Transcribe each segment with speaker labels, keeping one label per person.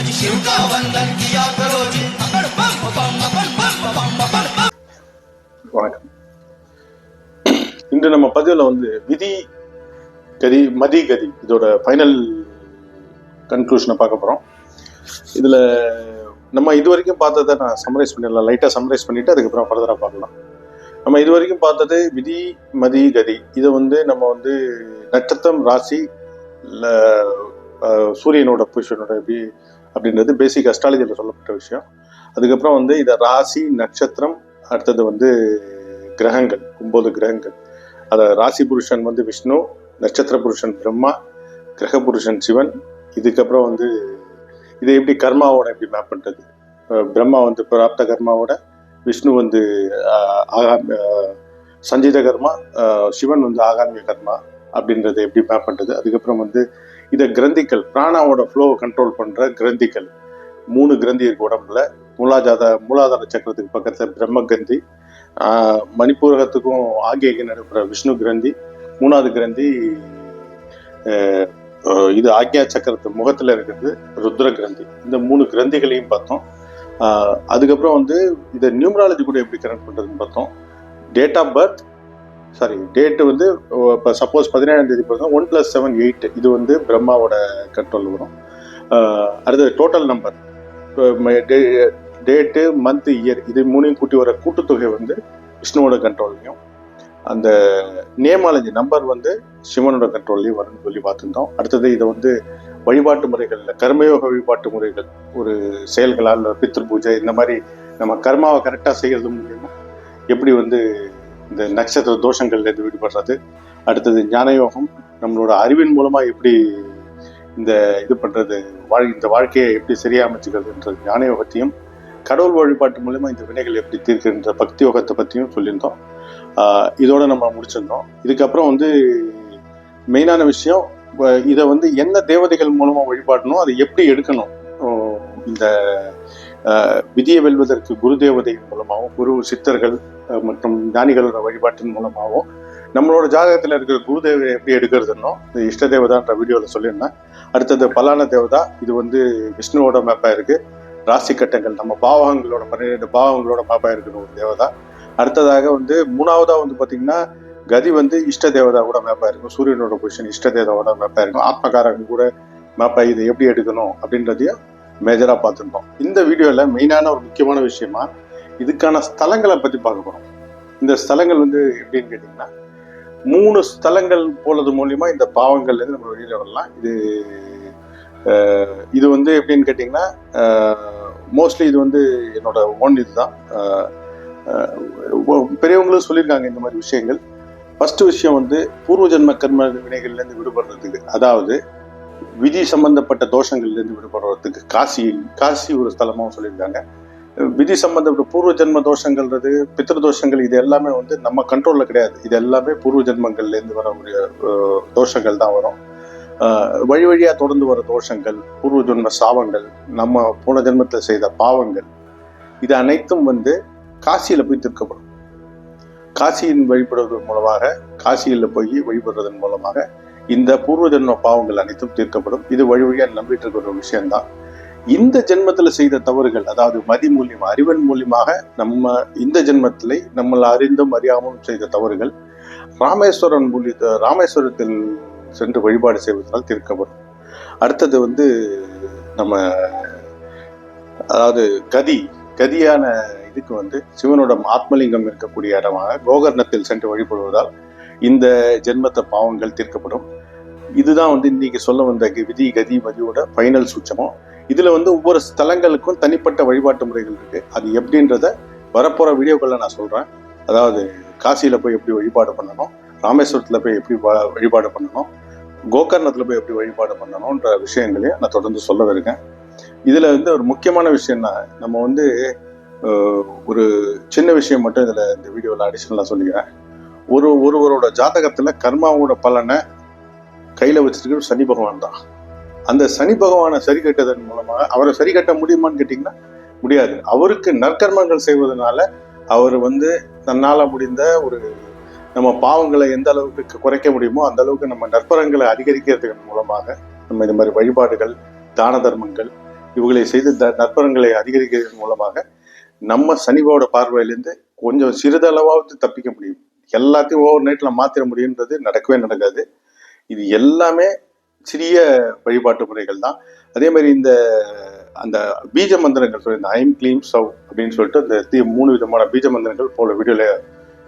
Speaker 1: अजी शिव का वंदन किया करो जी अकड़ बम बम बम बम बम बम बम
Speaker 2: வணக்கம் இன்று நம்ம பதிவில் வந்து விதி கதி மதி கதி இதோட ஃபைனல் கன்க்ளூஷனை பார்க்க போகிறோம் இதில் நம்ம இது வரைக்கும் பார்த்ததை நான் சம்மரைஸ் பண்ணிடலாம் லைட்டாக சம்மரைஸ் பண்ணிவிட்டு அதுக்கப்புறம் ஃபர்தராக பார்க்கலாம் நம்ம இது வரைக்கும் பார்த்தது விதி மதி கதி இதை வந்து நம்ம வந்து நட்சத்திரம் ராசி இல்லை சூரியனோட பொசிஷனோட எப்படி அப்படின்றது பேசிக் அஸ்ட்ராலஜியில் சொல்லப்பட்ட விஷயம். அதுக்கப்புறம் வந்து இதை ராசி நட்சத்திரம் அடுத்தது வந்து கிரகங்கள் ஒம்பது கிரகங்கள். அதை ராசி புருஷன் வந்து விஷ்ணு நட்சத்திர புருஷன் பிரம்மா கிரக புருஷன் சிவன். இதுக்கப்புறம் வந்து இதை எப்படி கர்மாவோட எப்படி மேப் பண்ணுறது பிரம்மா வந்து பிராப்த கர்மாவோட விஷ்ணு வந்து ஆகாம சஞ்சித கர்மா சிவன் வந்து ஆகாமிய கர்மா அப்படின்றத எப்படி மேப் பண்ணுறது அதுக்கப்புறம் வந்து இதை கிரந்திகள் பிராணாவோட ஃப்ளோவை கண்ட்ரோல் பண்ணுற கிரந்திகள் மூணு கிரந்தி இருக்கு உடம்புல. மூலாஜாத மூலாதார சக்கரத்துக்கு பக்கத்தில் பிரம்ம கிரந்தி மணிப்பூரகத்துக்கும் ஆகியக்கு நடைபெற விஷ்ணு கிரந்தி மூணாவது கிரந்தி இது ஆக்யா சக்கரத்து முகத்தில் இருக்கிறது ருத்ர கிரந்தி. இந்த மூணு கிரந்திகளையும் பார்த்தோம். அதுக்கப்புறம் வந்து இதை நியூமராலஜி கூட எப்படி கனெக்ட் பண்ணுறதுன்னு பார்த்தோம். Date of birth sorry date வந்து இப்போ சப்போஸ் பதினேழாம் தேதி பார்த்தா ஒன் ப்ளஸ் செவன் எயிட் இது வந்து பிரம்மாவோட கண்ட்ரோல் வரும். அடுத்தது total number date month year இது மூணையும் கூட்டி வர கூட்டுத்தொகை வந்து விஷ்ணுவோட கண்ட்ரோல்லையும் அந்த நேமாலஜி நம்பர் வந்து சிவனோட கண்ட்ரோல்லையும் வரும்னு சொல்லி பார்த்துருந்தோம். அடுத்தது இதை வந்து வழிபாட்டு முறைகளில் கர்மயோக வழிபாட்டு முறைகள் ஒரு செயல்களால் பித்ரு பூஜை இந்த மாதிரி நம்ம கர்மாவை கரெக்டாக செய்கிறது மூலியமாக எப்படி வந்து இந்த நட்சத்திர தோஷங்கள்லேருந்து விடுபடுறது? அடுத்தது ஞானயோகம் நம்மளோட அறிவின் மூலமாக எப்படி இந்த இது பண்ணுறது வாழ் இந்த வாழ்க்கையை எப்படி சரியாக அமைச்சுக்கிறதுன்ற ஞானயோகத்தையும் கடவுள் வழிபாட்டு மூலயமா இந்த வினைகள் எப்படி தீர்க்கின்ற பக்தி யோகத்தை பற்றியும் சொல்லியிருந்தோம். இதோட நம்ம முடிச்சிருந்தோம். இதுக்கப்புறம் வந்து மெயினான விஷயம் இதை வந்து என்ன தேவதைகள் மூலமாக வழிபாடணும் அதை எப்படி எடுக்கணும் இந்த விதியை வெல்வதற்கு குருதேவதையின் மூலமாகவும் குரு சித்தர்கள் மற்றும் ஞானிகளோட வழிபாட்டின் மூலமாகவும் நம்மளோட ஜாதகத்தில் இருக்கிற குருதேவை எப்படி எடுக்கிறதுனோ இந்த இஷ்ட தேவதான்ற வீடியோவில் சொல்லியிருந்தேன். அடுத்தது பலான தேவதா இது வந்து விஷ்ணுவோட மேப்பாக இருக்குது ராசி கட்டங்கள் நம்ம பாவகங்களோட பன்னிரெண்டு பாவகங்களோட மேப்பாக இருக்கிற ஒரு தேவதா. அடுத்ததாக வந்து மூணாவதாக வந்து பார்த்திங்கன்னா கதி வந்து இஷ்ட தேவதா கூட மேப்பா இருக்கும். சூரியனோட பொசிஷன் இஷ்ட தேவதாவோட மேப்பாக இருக்கும். ஆத்மகாரங்க கூட மேப்பாக இதை எப்படி எடுக்கணும் அப்படின்றதையும் மேஜராக பார்த்துருந்தோம் இந்த வீடியோவில் மெயினான ஒரு முக்கியமான விஷயமா இதுக்கான ஸ்தலங்களை பற்றி பார்க்க போகிறோம் இந்த ஸ்தலங்கள் வந்து எப்படின்னு கேட்டிங்கன்னா மூணு ஸ்தலங்கள் போனது மூலிமா இந்த பாவங்கள்லேருந்து நம்ம வெளியில் வரலாம். இது இது வந்து எப்படின்னு கேட்டிங்கன்னா மோஸ்ட்லி இது வந்து என்னோட ஓன் இதுதான். தான் பெரியவங்களும் சொல்லியிருக்காங்க இந்த மாதிரி விஷயங்கள். ஃபஸ்ட்டு விஷயம் வந்து பூர்வ ஜென்ம கர்ம வினைகள்லேருந்து விடுபடுறதுக்கு. அதாவது விதி சம்பந்தப்பட்ட தோஷங்கள்லேருந்து விடுபடுறதுக்கு காசி காசி ஒரு ஸ்தலமாகவும் சொல்லியிருக்காங்க. விதி சம்பந்தப்பட்ட பூர்வ ஜென்ம தோஷங்கள்ன்றது பித்திரு தோஷங்கள் இது எல்லாமே வந்து நம்ம கண்ட்ரோலில் கிடையாது. இது எல்லாமே பூர்வ ஜென்மங்கள்லேருந்து வரக்கூடிய தோஷங்கள் தான் வரும். வழி வழியாக தொடர்ந்து வர தோஷங்கள் பூர்வ ஜென்ம சாபங்கள் நம்ம போன ஜென்மத்தில் செய்த பாவங்கள் இது அனைத்தும் வந்து காசியில் போய் தீர்க்கப்படும். காசியின் வழிபடுவதன் மூலமாக காசியில் போய் வழிபடுறதன் மூலமாக இந்த பூர்வ ஜென்ம பாவங்கள் அனைத்தும் தீர்க்கப்படும். இது வழி வழியா நம்பிட்டு இருக்கிற ஒரு விஷயம்தான். இந்த ஜென்மத்தில் செய்த தவறுகள் அதாவது மதி மூலியமா அறிவன் மூலியமாக நம்ம இந்த ஜென்மத்திலே நம்மளை அறிந்தும் அறியாமலும் செய்த தவறுகள் ராமேஸ்வரன் மூலி ராமேஸ்வரத்தில் சென்று வழிபாடு செய்வதால் தீர்க்கப்படும். அடுத்தது வந்து நம்ம அதாவது கதி கதியான இதுக்கு வந்து சிவனோட ஆத்மலிங்கம் இருக்கக்கூடிய இடமாக கோகர்ணத்தில் சென்று வழிபடுவதால் இந்த ஜென்மத்த பாவங்கள் தீர்க்கப்படும். இதுதான் வந்து இன்னைக்கு சொல்ல வந்த விதி கதி மதியோட ஃபைனல் சூட்சமம். இதுல வந்து ஒவ்வொரு ஸ்தலங்களுக்கும் தனிப்பட்ட வழிபாட்டு முறைகள் இருக்கு. அது எப்படின்றத வரப்போற வீடியோக்களை நான் சொல்றேன். அதாவது காசியில போய் எப்படி வழிபாடு பண்ணணும் ராமேஸ்வரத்தில் போய் எப்படி வ- வழிபாடு பண்ணணும் கோகர்ணத்தில் போய் எப்படி வழிபாடு பண்ணணும்ன்ற விஷயங்களையும் நான் தொடர்ந்து சொல்ல இருக்கேன் இதில் வந்து ஒரு முக்கியமான விஷயம்னா நம்ம வந்து ஒரு சின்ன விஷயம் மட்டும் இதில் இந்த வீடியோவில் அடிஷனலாக சொல்லிக்கிறேன். ஒரு ஒருவரோட ஜாதகத்தில் கர்மாவோட பலனை கையில் வச்சிருக்கிற சனி பகவான் தான். அந்த சனி பகவானை சரி கட்டதன் மூலமாக அவரை சரி கட்ட முடியுமான்னு கேட்டிங்கன்னா முடியாது. அவருக்கு நற்கர்மங்கள் செய்வதனால அவர் வந்து தன்னால் முடிந்த ஒரு நம்ம பாவங்களை எந்த அளவுக்கு குறைக்க முடியுமோ அந்த அளவுக்கு நம்ம நற்பரங்களை அதிகரிக்கிறதுக்கு மூலமாக நம்ம இந்த மாதிரி வழிபாடுகள் தான தர்மங்கள் இவங்களை செய்து த- நற்பரங்களை அதிகரிக்கிறதன் மூலமாக நம்ம சனிபாவோட பார்வையிலேருந்து கொஞ்சம் சிறிதளவாவது தப்பிக்க முடியும். எல்லாத்தையும் ஓவர் நைட்டில் மாற்றிட முடியுன்றது நடக்கவே நடக்காது. இது எல்லாமே சிறிய வழிபாட்டு முறைகள் தான். அதே மாதிரி இந்த அந்த பீஜ மந்திரங்கள் சொல்லி இந்த ஐம் க்ளீம் சவ் அப்படின்னு சொல்லிட்டு அந்த தி- மூணு விதமான பீஜ மந்திரங்கள் போல வீடியோவில்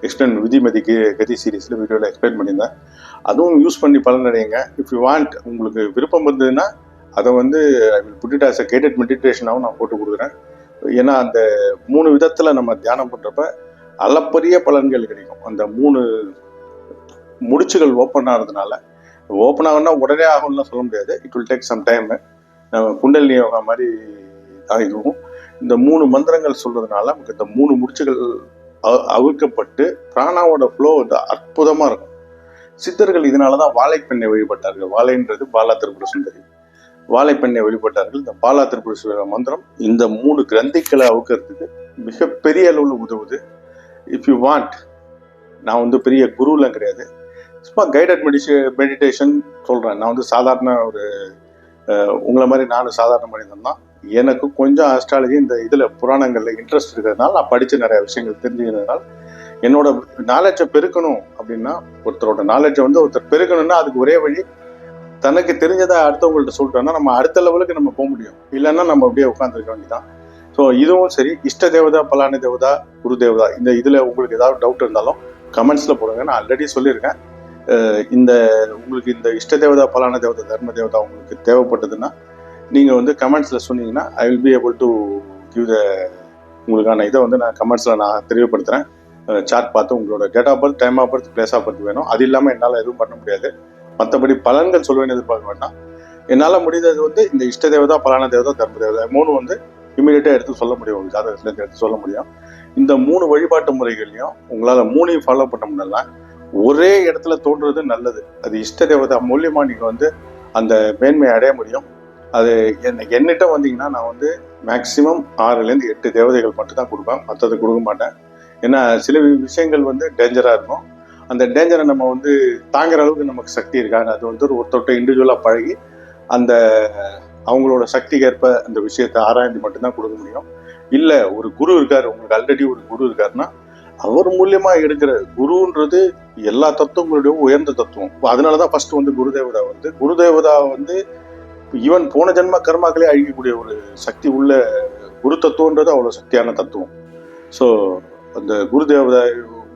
Speaker 2: எக்ஸ்பிளைன் விதிமதி கதி சீரீஸில் வீடியோவில் எக்ஸ்பிளைன் பண்ணியிருந்தேன். அதுவும் யூஸ் பண்ணி பலனடையுங்க இஃப் யூ வாண்ட் உங்களுக்கு விருப்பம் இருந்ததுன்னா அதை வந்து I will put it as a guided மெடிடேஷனாகவும் நான் போட்டு கொடுக்குறேன். ஏன்னா அந்த மூணு விதத்தில் நம்ம தியானம் பண்ணுறப்ப அளப்பரிய பலன்கள் கிடைக்கும். அந்த மூணு முடிச்சுகள் ஓப்பன் ஆகிறதுனால ஓப்பன் ஆகும்னா உடனே ஆகும்லாம் சொல்ல முடியாது. It will take some time நம்ம குண்டலினி யோகா மாதிரி ஆகிடுவோம் இந்த மூணு மந்திரங்கள் சொல்றதுனால நமக்கு இந்த மூணு முடிச்சுகள் அவிழ்க்கப்பட்டு பிராணாவோட ஃப்ளோ வந்து அற்புதமாக இருக்கும். சித்தர்கள் இதனால தான் வாழைப்பெண்ணை வழிபட்டார்கள். வாழைன்றது பாலா திரிபுர சுந்தரி வாழைப்பெண்ணை வழிபட்டார்கள். இந்த பாலா திரிபுர மந்திரம் இந்த மூணு கிரந்திகளை அவுக்கிறதுக்கு மிகப்பெரிய அளவில் உதவுது. இஃப் யூ வாண்ட் நான் வந்து பெரிய குருலாம் கிடையாது. சும்மா கைடட் மெடிஷே மெடிடேஷன் சொல்கிறேன் நான் வந்து சாதாரண ஒரு உங்களை மாதிரி நானும் சாதாரண மனிதன் தான். எனக்கு கொஞ்சம் ஆஸ்ட்ராலஜி இந்த இதில் புராணங்களில் இன்ட்ரெஸ்ட் இருக்கிறதுனால நான் படித்த நிறைய விஷயங்கள் தெரிஞ்சுக்கிறதுனால என்னோட நாலேஜை பெருக்கணும் அப்படின்னா ஒருத்தரோட நாலேஜை வந்து ஒருத்தர் பெருக்கணும்னா அதுக்கு ஒரே வழி தனக்கு தெரிஞ்சதை அடுத்தவங்கள்ட்ட சொல்லிட்டோம்னா நம்ம அடுத்த லெவலுக்கு நம்ம போக முடியும். இல்லைன்னா நம்ம அப்படியே உட்காந்துருக்க வேண்டியதான் ஸோ இதுவும் சரி. இஷ்ட தேவதா பலான தேவதா குரு தேவதா இந்த இதில் உங்களுக்கு ஏதாவது டவுட் இருந்தாலும் கமெண்ட்ஸில் போடுங்க. நான் ஆல்ரெடி சொல்லியிருக்கேன். இந்த உங்களுக்கு இந்த இஷ்ட தேவதா பலான தேவதா தர்ம தேவதா உங்களுக்கு தேவைப்பட்டதுன்னா நீங்கள் வந்து கமெண்ட்ஸில் சொன்னீங்கன்னா I will be able to give the உங்களுக்கான இதை வந்து நான் கமெண்ட்ஸில் நான் தெரியப்படுத்துகிறேன் சார்ட் பார்த்து உங்களோட date of birth time of birth place of birth வேணும். அது இல்லாமல் என்னால் எதுவும் பண்ண முடியாது. மற்றபடி பலன்கள் சொல்லுவேன்னு எதிர்பார்க்க வேண்டாம். என்னால் முடிந்தது வந்து இந்த இஷ்ட தேவதா பலான தேவதா தர்ம தேவதா மூணு வந்து இமீடியட்டாக எடுத்து சொல்ல முடியும் உங்கள் ஜாதகத்துலேருந்து எடுத்து சொல்ல முடியும். இந்த மூணு வழிபாட்டு முறைகள்லையும் உங்களால் மூணையும் ஃபாலோ பண்ண முடியல ஒரே இடத்துல தோன்றுறது நல்லது. அது இஷ்ட தேவதா மூலியமாக நீங்கள் வந்து அந்த மேன்மையை அடைய முடியும். அது என்ன என்னிட்ட வந்தீங்கன்னா நான் வந்து மேக்சிமம் ஆறுலேருந்து எட்டு தேவதைகள் மட்டும் தான் கொடுப்பேன். மற்றது கொடுக்க மாட்டேன். ஏன்னா சில விஷயங்கள் வந்து டேஞ்சராக இருக்கும். அந்த டேஞ்சரை நம்ம வந்து தாங்குற அளவுக்கு நமக்கு சக்தி இருக்காது. அது வந்து ஒரு ஒருத்தொட்ட இண்டிவிஜுவலாக பழகி அந்த அவங்களோட சக்திக்கு ஏற்ப அந்த விஷயத்தை ஆராய்ந்து மட்டும்தான் கொடுக்க முடியும். இல்லை ஒரு குரு இருக்கார் உங்களுக்கு ஆல்ரெடி ஒரு குரு இருக்காருன்னா அவர் மூலியமா எடுக்கிற குருன்றது எல்லா தத்துவங்களுடைய உயர்ந்த தத்துவம். அதனால தான் ஃபர்ஸ்ட் வந்து குருதேவதா வந்து குருதேவதா வந்து ஈவன் போன ஜென்ம கர்மாக்களே அழிக்கக்கூடிய ஒரு சக்தி உள்ள குரு தத்துவன்றது அவ்வளோ சக்தியான தத்துவம். ஸோ அந்த குருதேவதா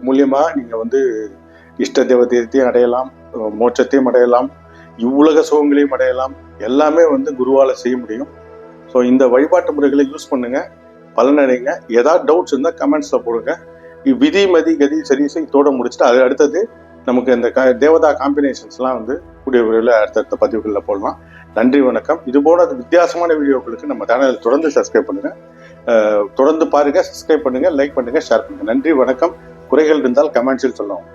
Speaker 2: மூலியமா நீங்கள் வந்து இஷ்ட தேவதையத்தையும் அடையலாம் மோட்சத்தையும் அடையலாம் இவ்வுலக சுகங்களையும் அடையலாம் எல்லாமே வந்து குருவால் செய்ய முடியும். ஸோ இந்த வழிபாட்டு முறைகளை யூஸ் பண்ணுங்க. பலனடைங்க ஏதாவது டவுட்ஸ் இருந்தால் கமெண்ட்ஸில் போடுங்க. விதி மதி கதி சரிசை தோட முடிச்சுட்டு அது அடுத்தது நமக்கு இந்த க தேவதா காம்பினேஷன்ஸ்லாம் வந்து கூடிய விரைவில் அடுத்தடுத்த பதிவுகளில் போடலாம். நன்றி வணக்கம். இது போல வித்தியாசமான வீடியோக்களுக்கு நம்ம சேனலில் தொடர்ந்து சப்ஸ்கிரைப் பண்ணுங்கள் தொடர்ந்து பாருங்கள் சப்ஸ்கிரைப் பண்ணுங்கள் லைக் பண்ணுங்கள் ஷேர் பண்ணுங்கள் நன்றி வணக்கம். குறைகள் இருந்தால் கமெண்ட்ஸில் சொல்லுவோம்.